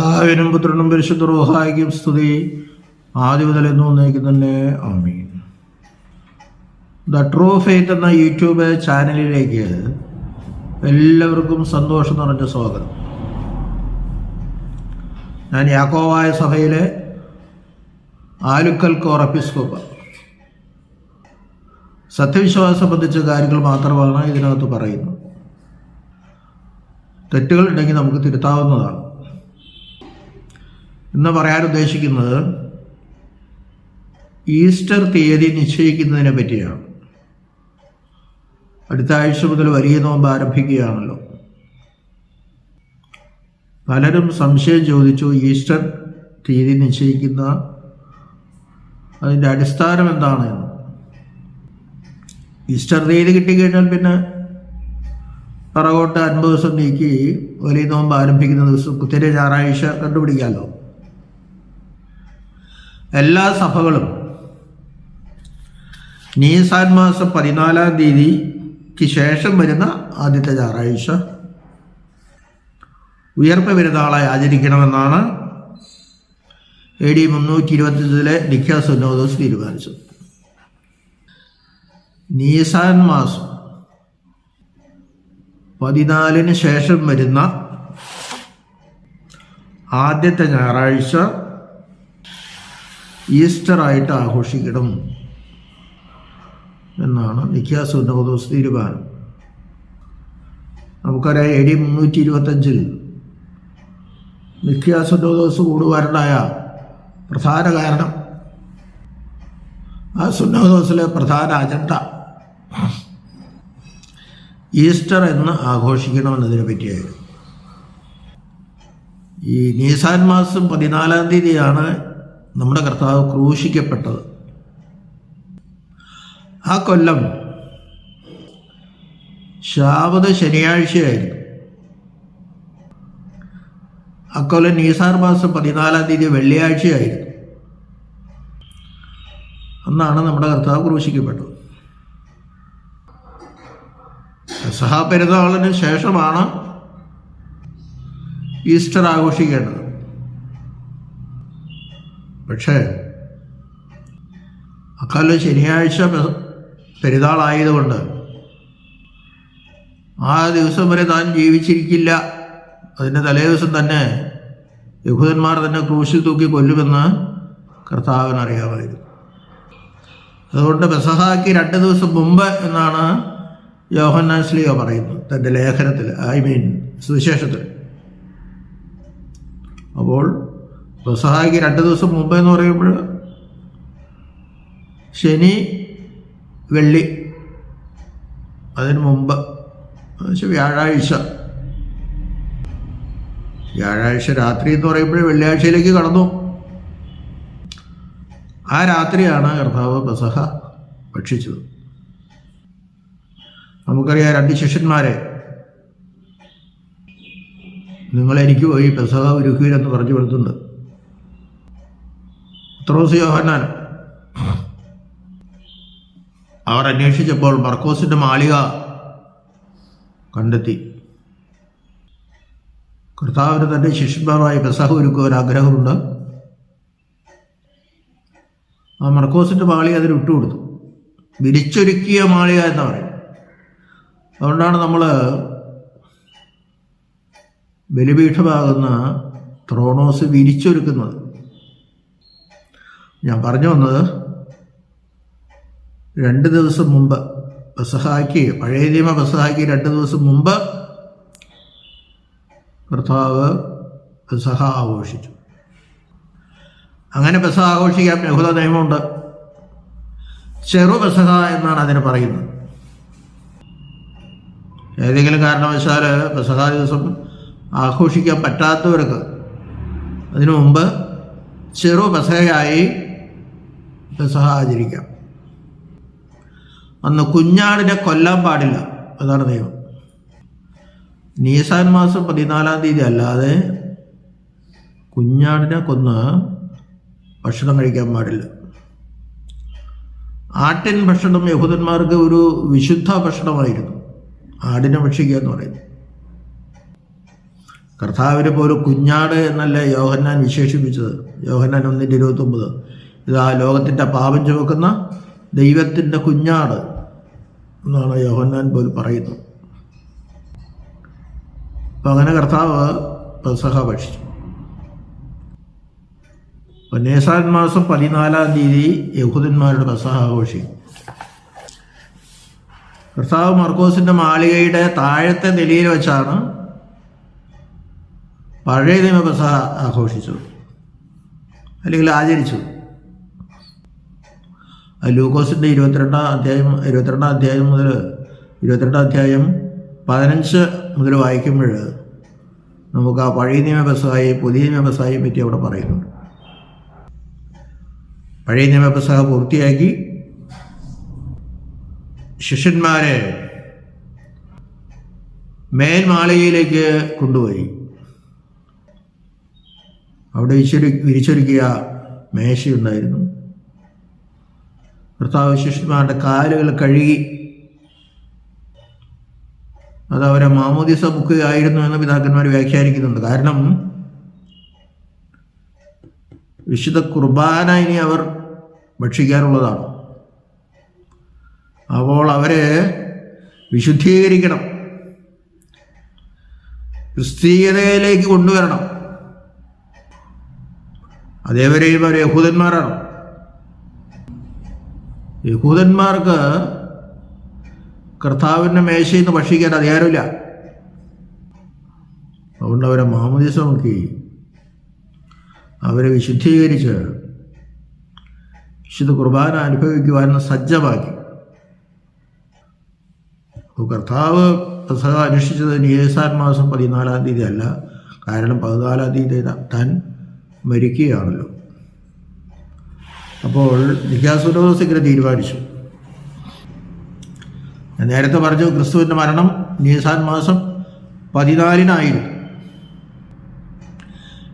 പിതാവിനും പുത്രനും പരിശുദ്ധ റോഹായിക്കും സ്തുതി. ആദ്യ മുതൽ എന്ന് വന്നേക്കും തന്നെ. ആമീൻ. ദ ട്രൂ ഫെയ്ത്ത് എന്ന യൂട്യൂബ് ചാനലിലേക്ക് എല്ലാവർക്കും സന്തോഷം നിറഞ്ഞ സ്വാഗതം. ഞാൻ യാക്കോവായ സഭയിലെ ആലുക്കൽ കോറപ്പിസ്കോപ്പ്. സത്യവിശ്വാസം സംബന്ധിച്ച കാര്യങ്ങൾ മാത്രമാണ് ഇതിനകത്ത് പറയുന്നത്. തെറ്റുകൾ ഉണ്ടെങ്കിൽ നമുക്ക് തിരുത്താവുന്നതാണ്. ഇന്ന് പറയാൻ ഉദ്ദേശിക്കുന്നത് ഈസ്റ്റർ തീയതി നിശ്ചയിക്കുന്നതിനെ പറ്റിയാണ്. അടുത്ത ആഴ്ച മുതൽ വലിയ നോമ്പ് ആരംഭിക്കുകയാണല്ലോ. പലരും സംശയം ചോദിച്ചു ഈസ്റ്റർ തീയതി നിശ്ചയിക്കുന്ന അതിന്റെ അടിസ്ഥാനം എന്താണ് എന്ന്. ഈസ്റ്റർ തീയതി കിട്ടിക്കഴിഞ്ഞാൽ പിന്നെ പിറകോട്ട് അൻപത് ദിവസം നീക്കി വലിയ നോമ്പ് ആരംഭിക്കുന്ന ദിവസം കുത്തിരി ഞായറാഴ്ച കണ്ടുപിടിക്കാമല്ലോ. എല്ലാ സഭകളും. നീസാൻ മാസം പതിനാലാം തീയതിക്ക് ശേഷം വരുന്ന ആദ്യത്തെ ഞായറാഴ്ച. ഉയർപ്പ് പെരുന്നാളായി ആചരിക്കണമെന്നാണ് എ ഡി മുന്നൂറ്റി ഇരുപത്തിയഞ്ചിലെ നിഖ്യാസുന്നോദോസ് തീരുമാനിച്ചത്. നീസാൻ മാസം പതിനാലിന് ശേഷം വരുന്ന ആദ്യത്തെ ഞായറാഴ്ച ഈസ്റ്റർ ആയിട്ട് ആഘോഷിക്കണം എന്നാണ് നിഖ്യാസുന്നോദോസ് തീരുമാനം നമുക്കറിയാം എ ഡി മുന്നൂറ്റി ഇരുപത്തഞ്ചിൽ നിക്കാസുന്നോദോസ് കൂടുവാരനായ പ്രധാന കാരണം ആ സുന്നോദോസിലെ പ്രധാന അജണ്ട. ഈസ്റ്റർ എന്ന് ആഘോഷിക്കണമെന്നതിനെ പറ്റിയായിരുന്നു. ഈ നീസാൻ മാസം പതിനാലാം തീയതിയാണ് നമ്മുടെ കർത്താവ് ക്രൂശിക്കപ്പെട്ടത്. ആ കൊല്ലം ശാബത ശനിയാഴ്ചയായിരുന്നു. അക്കൊല്ലം നീസാർ മാസം പതിനാലാം തീയതി വെള്ളിയാഴ്ചയായിരുന്നു. അന്നാണ് നമ്മുടെ കർത്താവ് ക്രൂശിക്കപ്പെട്ടത്. സഹാപരിതാളിന് ശേഷമാണ് ഈസ്റ്റർ ആഘോഷിക്കേണ്ടത്. പക്ഷേ അക്കാലം ശനിയാഴ്ച പെരുന്നാളായതുകൊണ്ട് ആ ദിവസം വരെ താൻ ജീവിച്ചിരിക്കില്ല. അതിന്റെ തലേ ദിവസം തന്നെ യഹൂദന്മാർ തന്നെ ക്രൂശിൽ തൂക്കി കൊല്ലുമെന്ന് കർത്താവിന് അറിയാമായിരുന്നു. അതുകൊണ്ട് ബസഹാക്ക് രണ്ട് ദിവസം മുമ്പ് എന്നാണ് യോഹന്നാൻ സ്ലിയോ പറയുന്നത് തന്റെ ലേഖനത്തിൽ ഐ മീൻ സുവിശേഷത്തിൽ. അപ്പോൾ ബസഹാക്ക് രണ്ട് ദിവസം മുമ്പ് എന്ന് പറയുമ്പോൾ ശനി വെള്ളി അതിന് മുമ്പ് എന്നുവെച്ചാൽ വ്യാഴാഴ്ച. വ്യാഴാഴ്ച രാത്രി എന്ന് പറയുമ്പോൾ വെള്ളിയാഴ്ചയിലേക്ക് കടന്നു. ആ രാത്രിയാണ് കർത്താവ് ബസഹ ഭക്ഷിച്ചത്. നമുക്കറിയാം രണ്ട് ശിഷ്യന്മാരെ. നിങ്ങളെനിക്ക് പോയി പെസഹ ഒരുക്കുവിരെന്ന് പറഞ്ഞു കൊടുത്തുണ്ട് പത്രോസ് യോഹന്നാൻ. അവർ അന്വേഷിച്ചപ്പോൾ മർക്കോസിന്റെ മാളിക കണ്ടെത്തി. കർത്താവിന് തന്റെ ശിഷ്യന്മാരുമായി പെസഹ ഒരുക്കുവാൻ ആഗ്രഹമുണ്ട്. ആ മർക്കോസിന്റെ മാളിക അതിന് വിട്ടുകൊടുത്തു. വിരിച്ചൊരുക്കിയ മാളിക എന്ന് പറയും അതുകൊണ്ടാണ് നമ്മൾ ബലിപീഠമാകുന്ന ത്രോണോസ് വിരിച്ചൊരുക്കുന്നത്. ഞാൻ പറഞ്ഞു വന്നത് രണ്ട് ദിവസം മുമ്പ് ബസഹാക്കി പഴയ നിയമ ബസഹാക്കി രണ്ട് ദിവസം മുമ്പ് കർത്താവ് ബസഹ ആഘോഷിച്ചു. അങ്ങനെ ബസഹ ആഘോഷിക്കാൻ യഹൂദ നിയമമുണ്ട്. ചെറു ബസഹ എന്നാണ് അതിന് പറയുന്നത്. ഏതെങ്കിലും കാരണവശാൽ ബസഹ ദിവസം ആഘോഷിക്കാൻ പറ്റാത്തവർക്ക് അതിനു മുമ്പ് ചെറു പെസഹയായി പെസഹ ആചരിക്കാം അന്ന് കുഞ്ഞാടിനെ കൊല്ലാൻ പാടില്ല. അതാണ് നിയമം നീസാൻ മാസം പതിനാലാം തീയതി അല്ലാതെ കുഞ്ഞാടിനെ കൊന്ന് ഭക്ഷണം കഴിക്കാൻ പാടില്ല. ആട്ടിൻ ഭക്ഷണം യഹൂദന്മാർക്ക് ഒരു വിശുദ്ധ ഭക്ഷണമായിരുന്നു. ആടിനെ ഭക്ഷിക്കുക എന്ന് പറയുന്നത്. കർത്താവിനെ പോലെ കുഞ്ഞാട് എന്നല്ല യോഹന്നാൻ വിശേഷിപ്പിച്ചത്. യോഹന്നാൻ ഒന്നിന്റെ ഇരുപത്തൊമ്പത്. ഇതാ ലോകത്തിന്റെ പാപം ചുമക്കുന്ന ദൈവത്തിന്റെ കുഞ്ഞാട് എന്നാണ് യോഹന്നാൻ പോലും പറയുന്നത്. അപ്പം അങ്ങനെ കർത്താവ് പെസഹ ഭക്ഷിച്ചു. അപ്പം നേസാൻ മാസം പതിനാലാം തീയതി യഹൂദന്മാരുടെ പെസഹ ആഘോഷിക്കും. കർത്താവ് മർക്കോസിന്റെ മാളികയുടെ താഴത്തെ നിലയിൽ വെച്ചാണ് പഴയ നിയമ പെസഹ ആഘോഷിച്ചത്. അല്ലെങ്കിൽ ആചരിച്ചത്. ലൂക്കോസിന്റെ ഇരുപത്തിരണ്ടാം അധ്യായം ഇരുപത്തിരണ്ടാം അധ്യായം മുതൽ ഇരുപത്തിരണ്ടാം അധ്യായം പതിനഞ്ച് മുതൽ വായിക്കുമ്പോൾ നമുക്ക് ആ പഴയ നിയമ പുതിയ നിയമ പെസഹായെ പറ്റി അവിടെ പറയുന്നുണ്ട്. പഴയ നിയമ പൂർത്തിയാക്കി ശിഷ്യന്മാരെ മേൽമാളികയിലേക്ക് കൊണ്ടുപോയി. അവിടെ വിരിച്ചൊരു വിരിച്ചൊരുക്കിയ മേശയുണ്ടായിരുന്നു. കർത്താവ് ശിഷ്യന്മാരുടെ കാലുകൾ കഴുകി. അത് അവരെ മാമോദിസ മുക്കുകയായിരുന്നു എന്ന് പിതാക്കന്മാർ വ്യാഖ്യാനിക്കുന്നുണ്ട്. കാരണം വിശുദ്ധ കുർബാന ഇനി അവർ ഭക്ഷിക്കാറുള്ളതാണ്. അപ്പോൾ അവരെ വിശുദ്ധീകരിക്കണം. ക്രിസ്തീയതയിലേക്ക് കൊണ്ടുവരണം. അതേവരെയും അവർ യഹൂദന്മാരാണ്. യഹൂദന്മാർക്ക് കർത്താവിന്റെ മേശയിൽ നിന്ന് ഭക്ഷിക്കാൻ അധികാരമില്ല. അതുകൊണ്ട് അവരെ മാമോദിസ നോക്കി. അവരെ വിശുദ്ധീകരിച്ച് വിശുദ്ധ കുർബാന അനുഭവിക്കുവാൻ സജ്ജമാക്കി. കർത്താവ് പെസഹ അനുഷ്ഠിച്ചത് നിയേസാൻ മാസം പതിനാലാം തീയതി അല്ല. കാരണം പതിനാലാം തീയതി താൻ മരിക്കുകയാണല്ലോ. അപ്പോൾ നിക്കാസുരോസ് ഇങ്ങനെ തീരുമാനിച്ചു. ഞാൻ നേരത്തെ പറഞ്ഞു ക്രിസ്തുവിന്റെ മരണം നീസാൻ മാസം പതിനാലിനായിരുന്നു.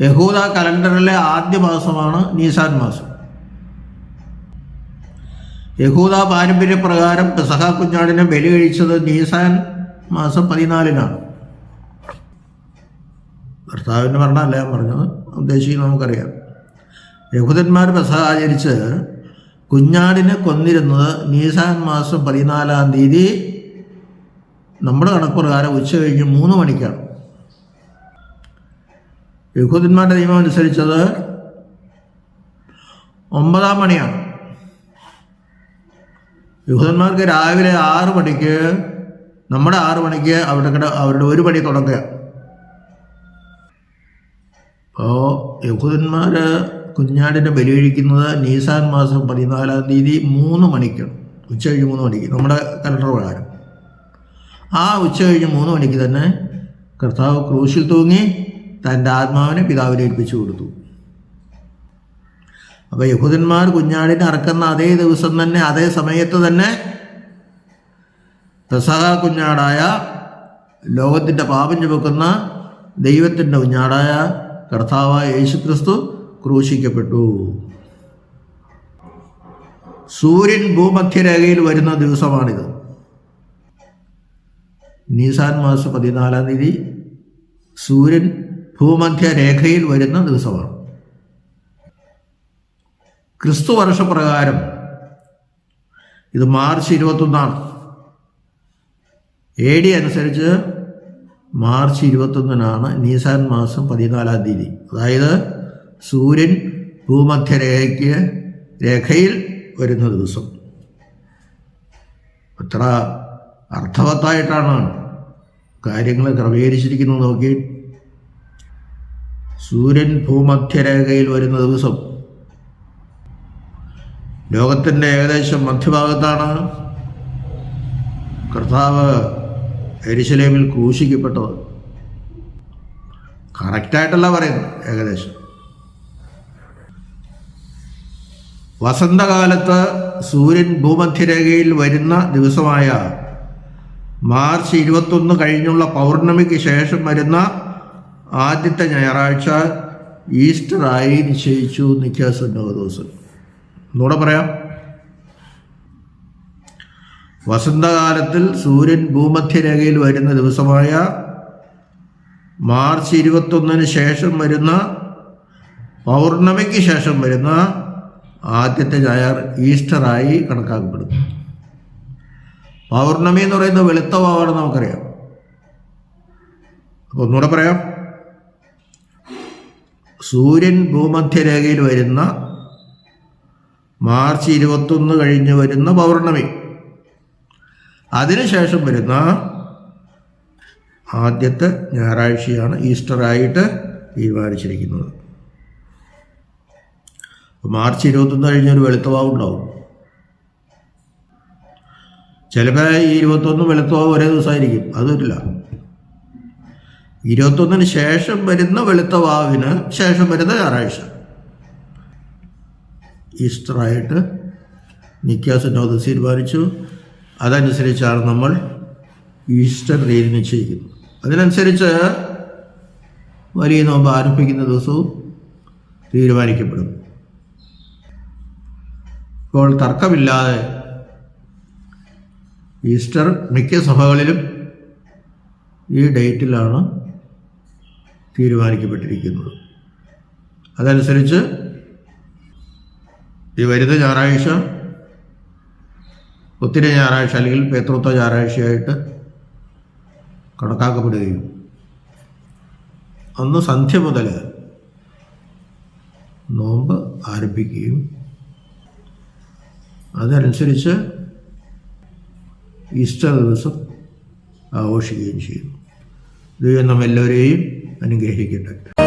യഹൂദ കലണ്ടറിലെ ആദ്യ മാസമാണ് നീസാൻ മാസം. യഹൂദ പാരമ്പര്യപ്രകാരം പെസഹ കുഞ്ഞാടിനെ ബലി കഴിച്ചത് നീസാൻ മാസം പതിനാലിനാണ്. ഭർത്താവിന്റെ മരണമല്ല ഞാൻ പറഞ്ഞത് ഉദ്ദേശിക്കുന്നത് നമുക്കറിയാം. യഹൂദന്മാർ പെസഹ ആചരിച്ച് കുഞ്ഞാടിനെ കൊന്നിരുന്നത് നീസാൻ മാസം പതിനാലാം തീയതി നമ്മുടെ കണക്ക് പ്രകാരം ഉച്ച കഴിഞ്ഞ് മൂന്ന് മണിക്കാണ്. യഹൂദന്മാരുടെ നിയമം അനുസരിച്ചത് ഒമ്പതാം മണിയാണ്. യഹൂദന്മാർക്ക് രാവിലെ ആറ് മണിക്ക് നമ്മുടെ ആറ് മണിക്ക് അവിടെ അവരുടെ ഒരു മണി തുടങ്ങുക. അപ്പോൾ യഹൂദന്മാർ കുഞ്ഞാടിനെ ബലിയഴിക്കുന്നത് നീസാൻ മാസം പതിനാലാം തീയതി മൂന്ന് മണിക്കാണ് ഉച്ച കഴിഞ്ഞ് മൂന്ന് മണിക്ക്. നമ്മുടെ കലണ്ടർ പ്രകാരം. ആ ഉച്ച കഴിഞ്ഞ് മൂന്ന് മണിക്ക് തന്നെ കർത്താവ് ക്രൂശിൽ തൂങ്ങി തന്റെ ആത്മാവിനെ പിതാവിനെ ഏൽപ്പിച്ചു കൊടുത്തു. അപ്പോൾ യഹൂദന്മാർ കുഞ്ഞാടിനെ അറക്കുന്ന അതേ ദിവസം തന്നെ അതേ സമയത്ത് തന്നെ പെസഹ കുഞ്ഞാടായ ലോകത്തിന്റെ പാപം ചുമക്കുന്ന ദൈവത്തിന്റെ കുഞ്ഞാടായ കർത്താവായ യേശുക്രിസ്തു ക്രൂശിക്കപ്പെട്ടു. സൂര്യൻ ഭൂമധ്യരേഖയിൽ വരുന്ന ദിവസമാണിത്. നീസാൻ മാസം പതിനാലാം തീയതി സൂര്യൻ ഭൂമധ്യരേഖയിൽ വരുന്ന ദിവസമാണ്. ക്രിസ്തു വർഷപ്രകാരം ഇത് മാർച്ച് ഇരുപത്തൊന്നാണ്. എ ഡി അനുസരിച്ച് മാർച്ച് ഇരുപത്തൊന്നിനാണ് നീസാൻ മാസം പതിനാലാം തീയതി. അതായത് സൂര്യൻ ഭൂമധ്യരേഖയ്ക്ക് രേഖയിൽ വരുന്ന ദിവസം. അത്ര അർത്ഥവത്തായിട്ടാണ് കാര്യങ്ങൾ ക്രമീകരിച്ചിരിക്കുന്നത് നോക്കി. സൂര്യൻ ഭൂമധ്യരേഖയിൽ വരുന്ന ദിവസം. ലോകത്തിന്റെ ഏകദേശം മധ്യഭാഗത്താണ് കർത്താവ് എരിശലേമിൽ ക്രൂശിക്കപ്പെട്ടത്. കറക്റ്റായിട്ടല്ല പറയുന്നത് ഏകദേശം. വസന്തകാലത്ത് സൂര്യൻ ഭൂമധ്യരേഖയിൽ വരുന്ന ദിവസമായ മാർച്ച് ഇരുപത്തൊന്ന് കഴിഞ്ഞുള്ള പൗർണമിക്ക് ശേഷം വരുന്ന ആദ്യത്തെ ഞായറാഴ്ച ഈസ്റ്ററായി നിശ്ചയിച്ചു നിക്കാസുന്നോദോസ് ഒന്നുകൂടെ പറയാം. വസന്തകാലത്തിൽ സൂര്യൻ ഭൂമധ്യരേഖയിൽ വരുന്ന ദിവസമായ മാർച്ച് ഇരുപത്തൊന്നിന് ശേഷം വരുന്ന പൗർണമിക്ക് ശേഷം വരുന്ന ആദ്യത്തെ ഞായർ ഈസ്റ്ററായി കണക്കാക്കപ്പെടുന്നു. പൗർണമി എന്ന് പറയുന്നത് വെളുത്ത വാവാണ് നമുക്കറിയാം. അപ്പോൾ ഒന്നുകൂടെ പറയാം. സൂര്യൻ ഭൂമധ്യരേഖയിൽ വരുന്ന മാർച്ച് ഇരുപത്തൊന്ന് കഴിഞ്ഞ് വരുന്ന പൗർണമി. അതിനുശേഷം വരുന്ന ആദ്യത്തെ ഞായറാഴ്ചയാണ് ഈസ്റ്ററായിട്ട് തീരുമാനിച്ചിരിക്കുന്നത്. മാർച്ച് ഇരുപത്തൊന്ന് കഴിഞ്ഞ ഒരു വെളുത്തവാവ് ഉണ്ടാവും. ചിലപ്പോൾ ഈ ഇരുപത്തൊന്ന് വെളുത്തവാവ് ഒരേ ദിവസമായിരിക്കും. അതൊരില്ല ഇരുപത്തൊന്നിന് ശേഷം വരുന്ന വെളുത്തവാവിന് ശേഷം വരുന്ന ഞായറാഴ്ച. ഈസ്റ്ററായിട്ട് നിക്കാസിനോത് തീരുമാനിച്ചു. അതനുസരിച്ചാണ് നമ്മൾ ഈസ്റ്റർ രീതി നിശ്ചയിക്കുന്നത്. അതിനനുസരിച്ച് വലിയ നോമ്പ് ആരംഭിക്കുന്ന ദിവസവും തീരുമാനിക്കപ്പെടും. ഇപ്പോൾ തർക്കമില്ലാതെ ഈസ്റ്റർ മിക്ക സഭകളിലും ഈ ഡേറ്റിലാണ് തീരുമാനിക്കപ്പെട്ടിരിക്കുന്നത്. അതനുസരിച്ച് ഈ വരുന്ന ഞായറാഴ്ച ഒത്തിരി ഞായറാഴ്ച അല്ലെങ്കിൽ പേത്രത്വ ഞായറാഴ്ചയായിട്ട് കണക്കാക്കപ്പെടുകയും അന്ന് സന്ധ്യ മുതൽ നോമ്പ് ആരംഭിക്കുകയും അതനുസരിച്ച് ഈസ്റ്റർ ദിവസം ആഘോഷിക്കുകയും ചെയ്യുന്നു ദൈവം നമ്മെല്ലാവരെയും അനുഗ്രഹിക്കട്ടെ.